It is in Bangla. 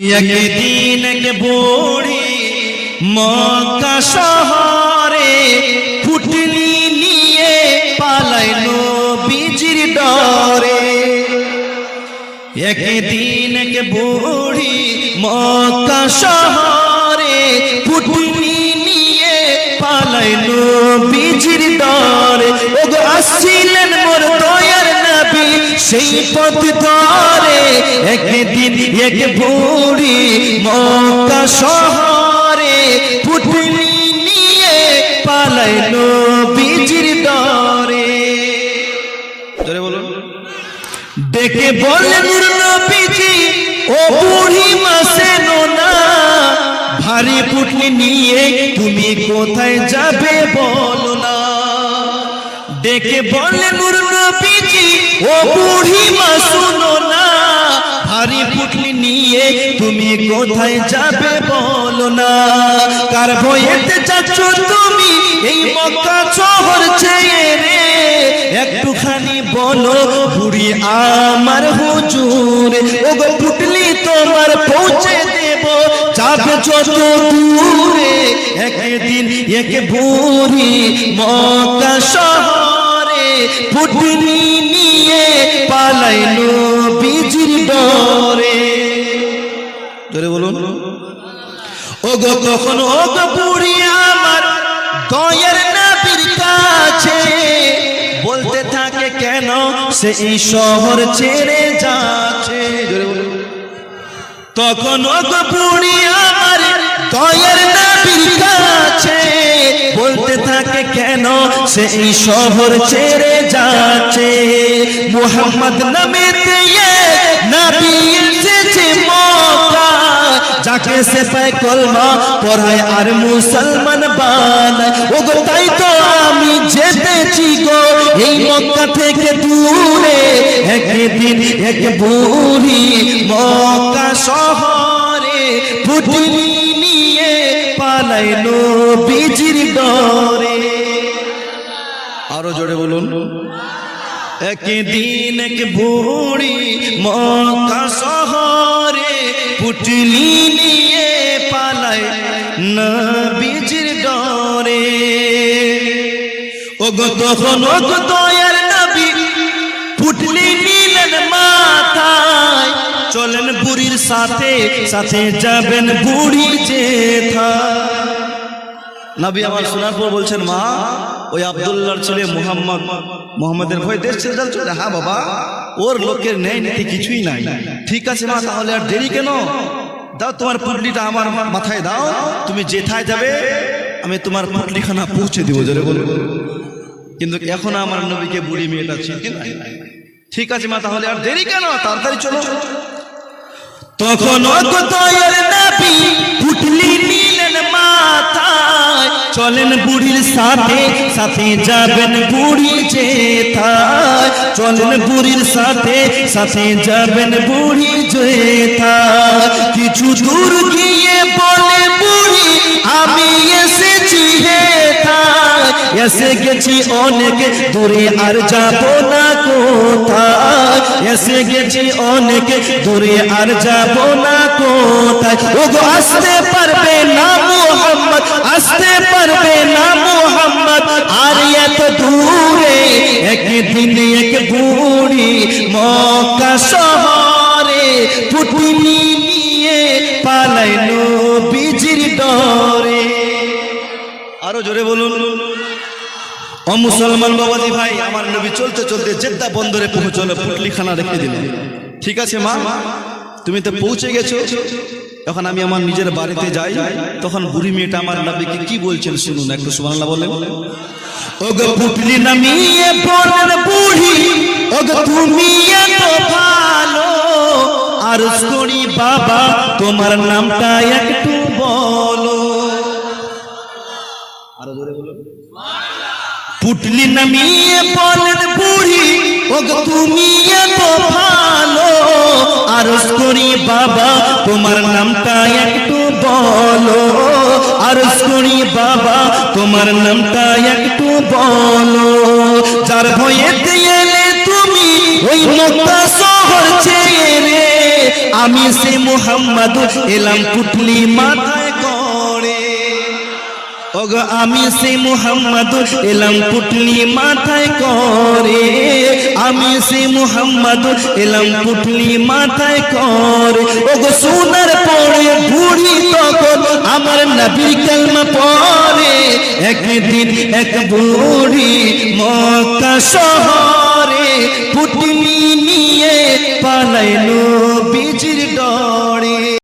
একদিন এক বুড়ি মক্কা শহরে ফুটলি নিয়ে পালাইলো বিজির ডরে। একদিন এক বুড়ি মক্কা শহরে ফুটলি নিয়ে পালাইলো বিজির ডরে। ওগো নবী সেই পথ ধরে একদিন এক বুড়ি মক্কা শহরে ফুটলি নিয়ে পালাইলো বিজির ডরে জোরে বলুন। ডেকে বললেন নবীজি, ও বুড়ি মাসে না। ভারী পুটলি নিয়ে তুমি কোথায় যাবে বলো না। ডেকে বললেন নবীজি ও বুড়ি মা, শুনো না। ভারী পুটলি নিয়ে তুমি কোথায় যাবে বলো না। কার ভয়েতে যাচ্ছ তুমি এই মক্কা শহর একটুখানি বলো বুড়ি আমার হুজুর ও গো পুটলি তোমার পৌঁছে দেব। যাবে যত দূরে, একদিন এক বুড়ি মক্কা শহরে পুটলি নিয়ে পালাইলো বিজির ডরে। জোরে বলুন। বুড়ি আমার দয়ের নবীর কাছে বলতে থাকে কেন শহর ছেড়ে যাচ্ছে? তখন ও গো বুড়ি আমার দয়ের নবীর কাছে বলতে থাকে কেন সে এই শহর ছেড়ে যাচ্ছে। মুহাম্মদ নামে নবী এসেছে মক্কা। যাকে সে পায় কলমা পড়ায় আর মুসলমান বানায় ও গো তাই তো আমি যেতেছি গো। এই মক্কা থেকে দূরে একদিন এক বুড়ি মক্কা শহরে ফুটলি নিয়ে পালাইলো বিজির ডরে আরও জোরে বলুন। একদিন এক বুড়ি মক্কা শহরে পুটলি নিয়ে পালায় নবীজির ডরে। ও গো তখন ও গো দয়ার নবী পুটলি নিলেন মাথায়। চলেন বুড়ির সাথে সাথে যাবেন বুড়ি জেঠা নবী আমার শোনার পর বলছেন মা ওই আব্দুল্লাহর ছেলে মুহাম্মদ। মোহাম্মদের ভয় দেশ ছেড়ে যাচ্ছ হ্যাঁ বাবা, ওর লোকের নেই নীতি কিছুই নাই। ঠিক আছে মা, তাহলে আর দেরি কেন? দাও তোমার পুটলিটা আমার মাথায় দাও। তুমি যেথায় যাবে, আমি তোমার পুটলিখানা পৌঁছে দিব, জোরে বলো কিন্তু এখন আমার নবীকে বুড়ি মেয়েটা ঠিক আছে মা, তাহলে আর দেরি কেন? তাড়াতাড়ি চলো। তখন নবী পুটলি নিলেন মাথায়। চলেন বুড়ির সাথে সাথে যাবেন বুড়ি যেথায় চলেন বুড়ির সাথে সাথে যাবেন বুড়ি যেথায় কিছু দূর গিয়ে বলে বুড়ি আমি এসেছি হেথায় এসে গেছি অনেক দূরে আর যাব না কোথায় এসে গেছি অনেক দূরে আর যাব না কোথায় ও গো আসতে পারবে না আরও জোরে বলুন। ও মুসলমান বাবাজি ভাই, আমার নবী চলতে চলতে জেদ্দা বন্দরে পৌঁছলো, পুটলিখানা রেখে দিলেন। ঠিক আছে মা? তুমি তো পৌঁছে গেছো। এখন আমি আমার নিজের বাড়িতে যাই, তখন বুড়ি মেয়েটা আমার নবীকে কি বলছেন শুনুন, একটু সুবহানাল্লাহ বলেন। ও গো পুটলি নামিয়ে বলেন বুড়ি ও গো তুমি এত ভালো আর করি বাবা, তোমার নামটা একটু বলো। আরও জোরে বলো। পুটলি নামিয়ে বলেন বুড়ি ও গো তুমি এত ভালো। আর করি বাবা, তোমার নামটা একটু বলো। আর করি বাবা, তোমার নামটা একটু বলো। যার ভয়ে এলে তুমি ওই মক্কা শহর ছেড়ে, আমি সে মোহাম্মদ এলাম পুটলি মাথায় করে ওগো, আমি সে মোহাম্মদ এলাম পুটলি মাথায় করে। আমি সে মোহাম্মদ এলাম পুটলি মাথায় করে। ওগো, সোনার পরে বুড়ি তখন আমার নবীর কালমা পরে। একদিন এক বুড়ি মক্কা শহরে পুটলি নিয়ে পালাইলো